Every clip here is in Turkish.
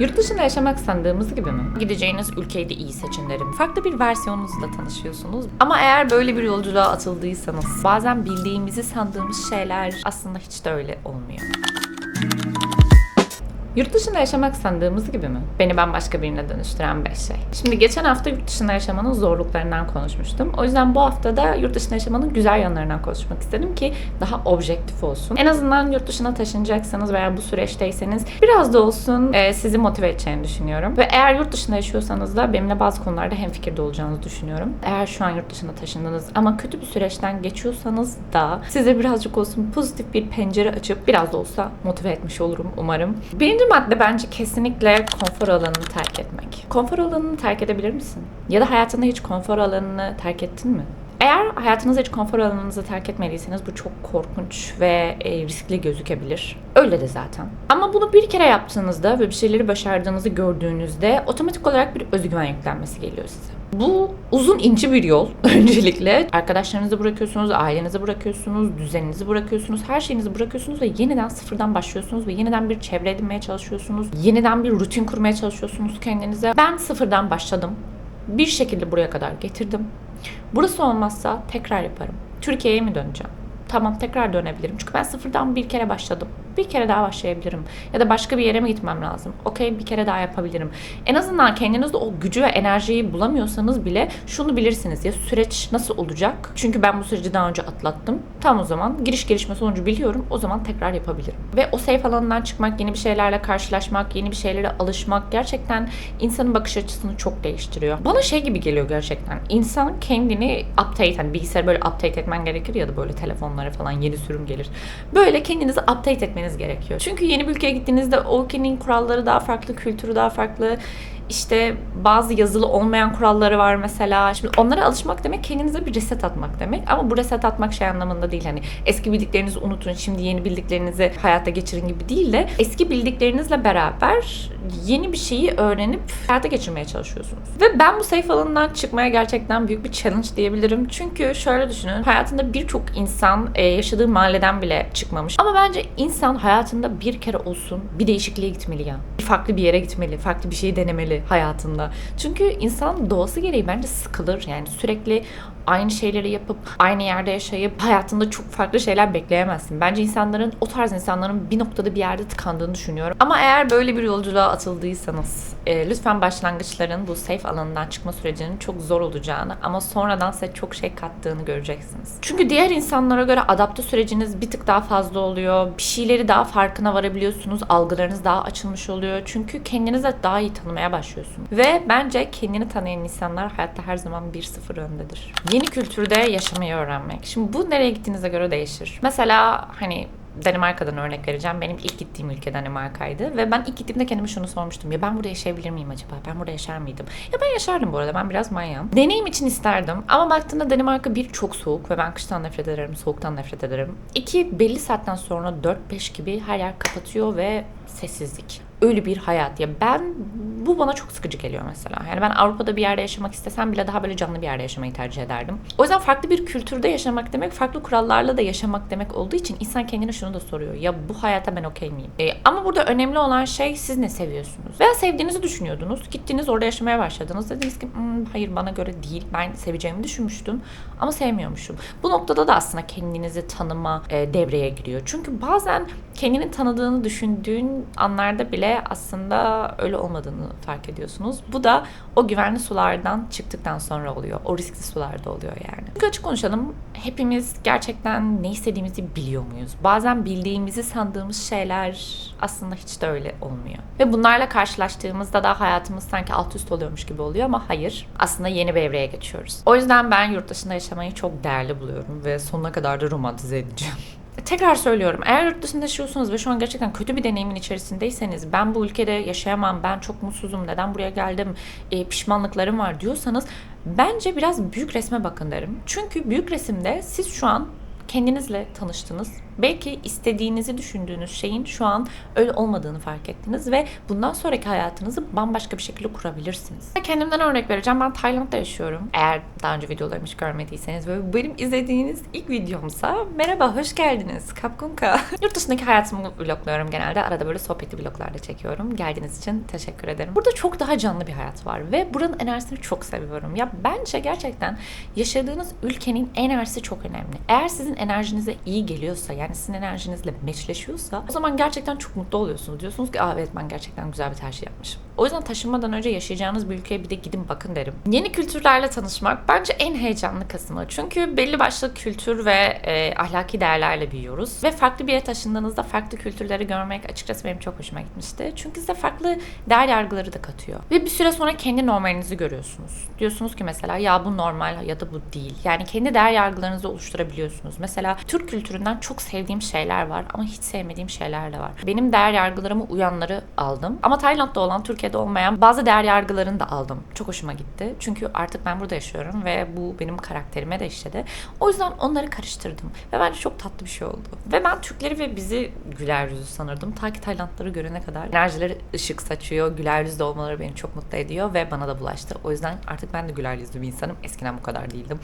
Yurt dışında yaşamak sandığımız gibi mi? Gideceğiniz ülkeyi de iyi seçin derim. Farklı bir versiyonunuzla tanışıyorsunuz. Ama eğer böyle bir yolculuğa atıldıysanız bazen bildiğimizi sandığımız şeyler aslında hiç de öyle olmuyor. Yurt dışında yaşamak sandığımız gibi mi? Beni bambaşka birine dönüştüren 5 şey. Şimdi geçen hafta yurt dışında yaşamanın zorluklarından konuşmuştum. O yüzden bu hafta da yurt dışında yaşamanın güzel yanlarından konuşmak istedim ki daha objektif olsun. En azından yurt dışına taşınacaksanız veya bu süreçteyseniz biraz da olsun e, sizi motive edeceğini düşünüyorum. Ve eğer yurt dışında yaşıyorsanız da benimle bazı konularda hemfikirde olacağınızı düşünüyorum. Eğer şu an yurt dışına taşındınız ama kötü bir süreçten geçiyorsanız da size birazcık olsun pozitif bir pencere açıp biraz da olsa motive etmiş olurum umarım. Birinci madde bence kesinlikle konfor alanını terk etmek. Konfor alanını terk edebilir misin? Ya da hayatında hiç konfor alanını terk ettin mi? Eğer hayatınızda hiç konfor alanınızı terk etmediyseniz bu çok korkunç ve e, riskli gözükebilir. Öyle de zaten. Ama bunu bir kere yaptığınızda ve bir şeyleri başardığınızı gördüğünüzde otomatik olarak bir özgüven yüklenmesi geliyor size. Bu uzun ince bir yol öncelikle. Arkadaşlarınızı bırakıyorsunuz, ailenizi bırakıyorsunuz, düzeninizi bırakıyorsunuz, her şeyinizi bırakıyorsunuz ve yeniden sıfırdan başlıyorsunuz ve yeniden bir çevre edinmeye çalışıyorsunuz. Yeniden bir rutin kurmaya çalışıyorsunuz kendinize. Ben sıfırdan başladım. Bir şekilde buraya kadar getirdim. Burası olmazsa tekrar yaparım. Türkiye'ye mi döneceğim? Tamam tekrar dönebilirim. Çünkü ben sıfırdan bir kere başladım. Bir kere daha başlayabilirim. Ya da başka bir yere mi gitmem lazım? Okey bir kere daha yapabilirim. En azından kendinizde o gücü ve enerjiyi bulamıyorsanız bile şunu bilirsiniz ya süreç nasıl olacak? Çünkü ben bu süreci daha önce atlattım. Tam o zaman giriş gelişme sonucu biliyorum. O zaman tekrar yapabilirim. Ve o safe alanından çıkmak, yeni bir şeylerle karşılaşmak, yeni bir şeylere alışmak gerçekten insanın bakış açısını çok değiştiriyor. Bana şey gibi geliyor gerçekten. İnsan kendini update, hani bilgisayarı böyle update etmen gerekir ya da böyle telefonlara falan yeni sürüm gelir. Böyle kendinizi update etmeniz gerekiyor. Çünkü yeni bir ülkeye gittiğinizde o ülkenin kuralları daha farklı, kültürü daha farklı. İşte bazı yazılı olmayan kuralları var mesela. Şimdi onlara alışmak demek kendinize bir reset atmak demek. Ama bu reset atmak şey anlamında değil. Hani eski bildiklerinizi unutun, şimdi yeni bildiklerinizi hayata geçirin gibi değil de eski bildiklerinizle beraber yeni bir şeyi öğrenip hayata geçirmeye çalışıyorsunuz. Ve ben bu safe alanından çıkmaya gerçekten büyük bir challenge diyebilirim. Çünkü şöyle düşünün. Hayatında birçok insan e, yaşadığı mahalleden bile çıkmamış. Ama bence insan hayatında bir kere olsun bir değişikliğe gitmeli ya. Farklı bir yere gitmeli, farklı bir şeyi denemeli hayatında. Çünkü insan doğası gereği bence sıkılır. Yani sürekli aynı şeyleri yapıp aynı yerde yaşayıp hayatında çok farklı şeyler bekleyemezsin. Bence insanların o tarz insanların bir noktada bir yerde tıkandığını düşünüyorum. Ama eğer böyle bir yolculuğa atıldıysanız e, lütfen başlangıçların bu safe alanından çıkma sürecinin çok zor olacağını ama sonradan size çok şey kattığını göreceksiniz. Çünkü diğer insanlara göre adapte süreciniz bir tık daha fazla oluyor. Bir şeyleri daha farkına varabiliyorsunuz. Algılarınız daha açılmış oluyor. Çünkü kendinizi daha iyi tanımaya başlıyorsunuz. Ve bence kendini tanıyan insanlar hayatta her zaman bir sıfır öndedir. Yeni kültürde yaşamayı öğrenmek. Şimdi bu nereye gittiğinize göre değişir. Mesela hani Danimarka'dan örnek vereceğim. Benim ilk gittiğim ülke Danimarka'ydı ve ben ilk gittiğimde kendime şunu sormuştum. Ya ben burada yaşayabilir miyim acaba? Ben burada yaşar mıydım? Ya ben yaşardım bu arada. Ben biraz manyağım. Deneyim için isterdim ama baktığımda Danimarka bir çok soğuk ve ben kıştan nefret ederim, soğuktan nefret ederim. İki belli saatten sonra 4-5 gibi her yer kapatıyor ve sessizlik öyle bir hayat. Ya ben bu bana çok sıkıcı geliyor mesela. Yani ben Avrupa'da bir yerde yaşamak istesem bile daha böyle canlı bir yerde yaşamayı tercih ederdim. O yüzden farklı bir kültürde yaşamak demek, farklı kurallarla da yaşamak demek olduğu için insan kendine şunu da soruyor. Ya bu hayata ben okey miyim? E, ama burada önemli olan şey siz ne seviyorsunuz? Veya sevdiğinizi düşünüyordunuz. Gittiniz orada yaşamaya başladınız. Dediniz ki "Hmm, hayır bana göre değil. Ben seveceğimi düşünmüştüm ama sevmiyormuşum. Bu noktada da aslında kendinizi tanıma e, devreye giriyor. Çünkü bazen kendini tanıdığını düşündüğün anlarda bile aslında öyle olmadığını fark ediyorsunuz. Bu da o güvenli sulardan çıktıktan sonra oluyor. O riskli sularda oluyor yani. Çünkü açık konuşalım. Hepimiz gerçekten ne istediğimizi biliyor muyuz? Bazen bildiğimizi sandığımız şeyler aslında hiç de öyle olmuyor. Ve bunlarla karşılaştığımızda da hayatımız sanki alt üst oluyormuş gibi oluyor ama hayır. Aslında yeni bir evreye geçiyoruz. O yüzden ben yurt dışında yaşamayı çok değerli buluyorum ve sonuna kadar da romantize edeceğim. Tekrar söylüyorum. Eğer yurt dışında yaşıyorsunuz ve şu an gerçekten kötü bir deneyimin içerisindeyseniz ben bu ülkede yaşayamam, ben çok mutsuzum, neden buraya geldim, e, pişmanlıklarım var diyorsanız bence biraz büyük resme bakın derim. Çünkü büyük resimde siz şu an kendinizle tanıştınız Belki istediğinizi düşündüğünüz şeyin şu an öyle olmadığını fark ettiniz ve bundan sonraki hayatınızı bambaşka bir şekilde kurabilirsiniz. Kendimden örnek vereceğim. Ben Tayland'da yaşıyorum. Eğer daha önce videolarımı hiç görmediyseniz ve benim izlediğiniz ilk videomsa merhaba hoş geldiniz Kapkunka. Yurt dışındaki hayatımı vlogluyorum genelde. Arada böyle sohbetli vloglarda çekiyorum. Geldiğiniz için teşekkür ederim. Burada çok daha canlı bir hayat var ve buranın enerjisini çok seviyorum. Ya bence gerçekten yaşadığınız ülkenin enerjisi çok önemli. Eğer sizin enerjinize iyi geliyorsa yani sizin enerjinizle meçleşiyorsa o zaman gerçekten çok mutlu oluyorsunuz. Diyorsunuz ki Aa, evet ben gerçekten güzel bir tercih yapmışım. O yüzden taşınmadan önce yaşayacağınız bir ülkeye bir de gidin bakın derim. Yeni kültürlerle tanışmak bence en heyecanlı kısmı. Çünkü belli başlı kültür ve e, ahlaki değerlerle büyüyoruz. Ve farklı bir yere taşındığınızda farklı kültürleri görmek açıkçası benim çok hoşuma gitmişti. Çünkü size farklı değer yargıları da katıyor. Ve bir süre sonra kendi normalinizi görüyorsunuz. Diyorsunuz ki mesela ya bu normal ya da bu değil. Yani kendi değer yargılarınızı oluşturabiliyorsunuz. Mesela Türk kültüründen çok sevdiğim şeyler var ama hiç sevmediğim şeyler de var. Benim değer yargılarımı uyanları aldım. Ama Tayland'da olan, Türkiye'de olmayan bazı değer yargılarını da aldım. Çok hoşuma gitti. Çünkü artık ben burada yaşıyorum ve bu benim karakterime de işledi. O yüzden onları karıştırdım. Ve bence çok tatlı bir şey oldu. Ve ben Türkleri ve bizi güler yüzlü sanırdım. Ta ki Taylandları görene kadar enerjileri ışık saçıyor. Güler yüzlü olmaları beni çok mutlu ediyor ve bana da bulaştı. O yüzden artık ben de güler yüzlü bir insanım. Eskiden bu kadar değildim.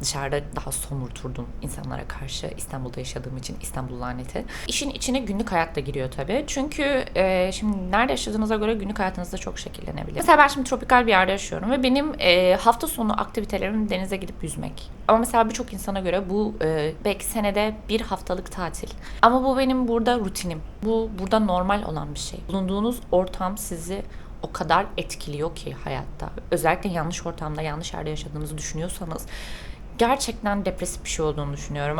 Dışarıda daha somurturdum insanlara karşı. İstanbul'da yaşadığım için İstanbul laneti. İşin içine günlük hayat da giriyor tabii. Çünkü e, şimdi nerede yaşadığınıza göre günlük hayatınızda çok şekillenebilir. Mesela ben şimdi tropikal bir yerde yaşıyorum ve benim e, hafta sonu aktivitelerim denize gidip yüzmek. Ama mesela birçok insana göre bu e, belki senede bir haftalık tatil. Ama bu benim burada rutinim. Bu burada normal olan bir şey. Bulunduğunuz ortam sizi o kadar etkiliyor ki hayatta. Özellikle yanlış ortamda, yanlış yerde yaşadığınızı düşünüyorsanız gerçekten depresif bir şey olduğunu düşünüyorum.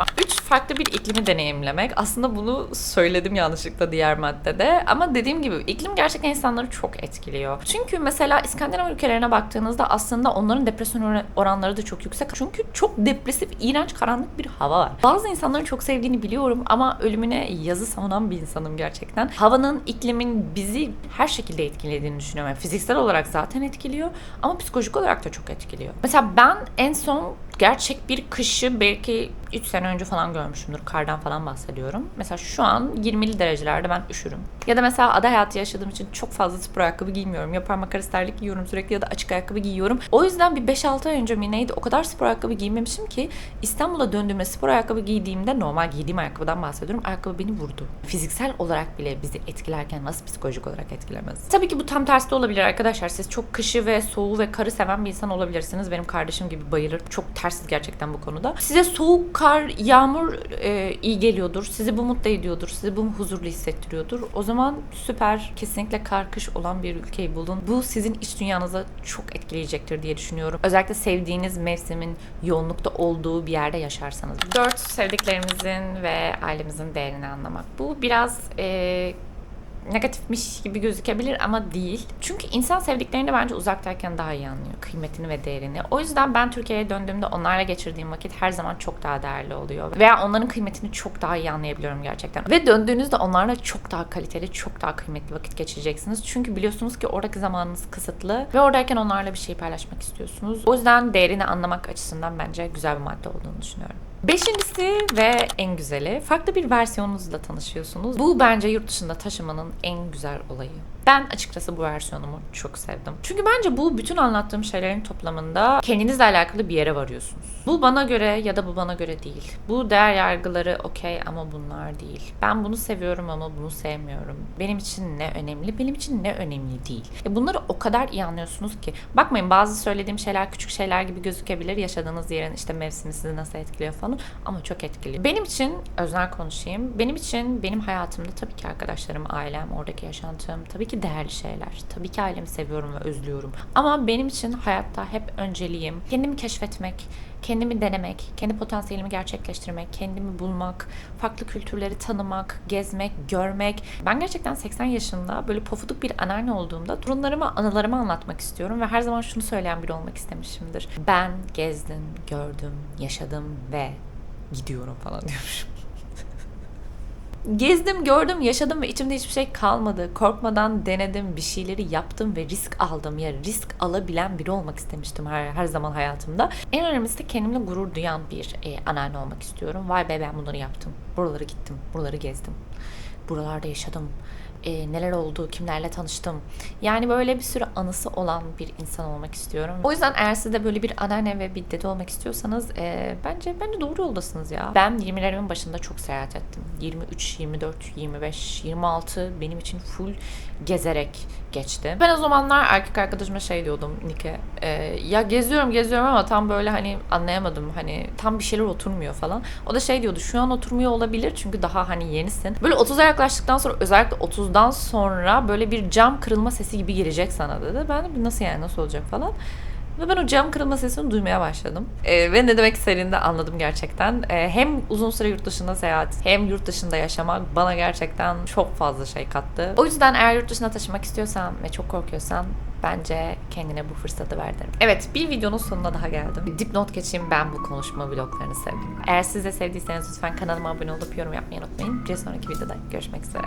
Farklı bir iklimi deneyimlemek. Aslında bunu söyledim yanlışlıkla diğer maddede. Ama dediğim gibi iklim gerçekten insanları çok etkiliyor. Çünkü mesela İskandinav ülkelerine baktığınızda aslında onların depresyon oranları da çok yüksek. Çünkü çok depresif, iğrenç, karanlık bir hava var. Bazı insanların çok sevdiğini biliyorum ama ölümüne yazı savunan bir insanım gerçekten. Havanın, iklimin bizi her şekilde etkilediğini düşünüyorum. Yani fiziksel olarak zaten etkiliyor ama psikolojik olarak da çok etkiliyor. Mesela ben en son gerçek bir kışı belki 3 sene önce falan görmüşümdür. Kardan falan bahsediyorum. Mesela şu an 20'li derecelerde ben üşürüm. Ya da mesela ada hayatı yaşadığım için çok fazla spor ayakkabı giymiyorum. Ya parmak arası terlik giyiyorum sürekli ya da açık ayakkabı giyiyorum. O yüzden bir 5-6 ay önce mi neydi o kadar spor ayakkabı giymemişim ki İstanbul'a döndüğümde spor ayakkabı giydiğimde normal giydiğim ayakkabıdan bahsediyorum. Ayakkabı beni vurdu. Fiziksel olarak bile bizi etkilerken nasıl psikolojik olarak etkilemez? Tabii ki bu tam tersi de olabilir arkadaşlar. Siz çok kışı ve soğuğu ve karı seven bir insan olabilirsiniz. Benim kardeşim gibi bayılır. Çok tersiz gerçekten bu konuda. Size soğuk, kar, yağmur e, iyi geliyordur. Sizi bu mutlu ediyordur. Sizi bu huzurlu hissettiriyordur. O zaman süper, kesinlikle kar, kış olan bir ülkeyi bulun. Bu sizin iç dünyanıza çok etkileyecektir diye düşünüyorum. Özellikle sevdiğiniz mevsimin yoğunlukta olduğu bir yerde yaşarsanız. Dört, sevdiklerimizin ve ailemizin değerini anlamak. Bu biraz e, negatifmiş gibi gözükebilir ama değil. Çünkü insan sevdiklerini bence uzaktayken daha iyi anlıyor. Kıymetini ve değerini. O yüzden ben Türkiye'ye döndüğümde onlarla geçirdiğim vakit her zaman çok daha değerli oluyor. Veya onların kıymetini çok daha iyi anlayabiliyorum gerçekten. Ve döndüğünüzde onlarla çok daha kaliteli, çok daha kıymetli vakit geçireceksiniz. Çünkü biliyorsunuz ki oradaki zamanınız kısıtlı ve oradayken onlarla bir şey paylaşmak istiyorsunuz. O yüzden değerini anlamak açısından bence güzel bir madde olduğunu düşünüyorum. Beşincisi ve en güzeli farklı bir versiyonunuzla tanışıyorsunuz. Bu bence yurt dışında taşımanın en güzel olayı. Ben açıkçası bu versiyonumu çok sevdim. Çünkü bence bu bütün anlattığım şeylerin toplamında kendinizle alakalı bir yere varıyorsunuz. Bu bana göre ya da bu bana göre değil. Bu değer yargıları okey ama bunlar değil. Ben bunu seviyorum ama bunu sevmiyorum. Benim için ne önemli, benim için ne önemli değil. E bunları o kadar iyi anlıyorsunuz ki. Bakmayın bazı söylediğim şeyler küçük şeyler gibi gözükebilir. Yaşadığınız yerin işte mevsimi sizi nasıl etkiliyor falan ama çok etkiliyor. Benim için özel konuşayım. Benim için benim hayatımda tabii ki arkadaşlarım, ailem, oradaki yaşantım tabii ki değerli şeyler. Tabii ki ailemi seviyorum ve özlüyorum. Ama benim için hayatta hep önceliğim kendimi keşfetmek, kendimi denemek, kendi potansiyelimi gerçekleştirmek, kendimi bulmak, farklı kültürleri tanımak, gezmek, görmek. Ben gerçekten 80 yaşında böyle pofuduk bir anneanne olduğumda torunlarıma anılarımı anlatmak istiyorum ve her zaman şunu söyleyen biri olmak istemişimdir. Ben gezdim, gördüm, yaşadım ve gidiyorum falan diyormuşum. Gezdim, gördüm, yaşadım ve içimde hiçbir şey kalmadı. Korkmadan denedim, bir şeyleri yaptım ve risk aldım. Ya risk alabilen biri olmak istemiştim her, her zaman hayatımda. En önemlisi de kendimle gurur duyan bir e, anneanne olmak istiyorum. Vay be ben bunları yaptım. Buraları gittim, buraları gezdim. Buralarda yaşadım. E, neler oldu, kimlerle tanıştım. Yani böyle bir sürü anısı olan bir insan olmak istiyorum. O yüzden eğer siz de böyle bir anneanne ve bir dede olmak istiyorsanız e, bence bence doğru yoldasınız ya. Ben 20'lerimin başında çok seyahat ettim. 23, 24, 25, 26 benim için full gezerek geçti. Ben o zamanlar erkek arkadaşıma şey diyordum Nike. e, ya geziyorum geziyorum ama tam böyle hani anlayamadım. Hani tam bir şeyler oturmuyor falan. O da şey diyordu şu an oturmuyor olabilir çünkü daha hani yenisin. Böyle 30'a yaklaştıktan sonra özellikle 30'dan sonra böyle bir cam kırılma sesi gibi gelecek sana dedi. Ben de nasıl yani nasıl olacak falan. Ve ben o cam kırılma sesini duymaya başladım. Ee, ve ne demek istediğini de anladım gerçekten. Ee, hem uzun süre yurt dışında seyahat hem yurt dışında yaşamak bana gerçekten çok fazla şey kattı. O yüzden eğer yurt dışına taşımak istiyorsan ve çok korkuyorsan bence kendine bu fırsatı ver derim. Evet bir videonun sonuna daha geldim. Dipnot geçeyim ben bu konuşma vloglarını sevdim. Eğer siz de sevdiyseniz lütfen kanalıma abone olup yorum yapmayı unutmayın. Bir sonraki videoda görüşmek üzere.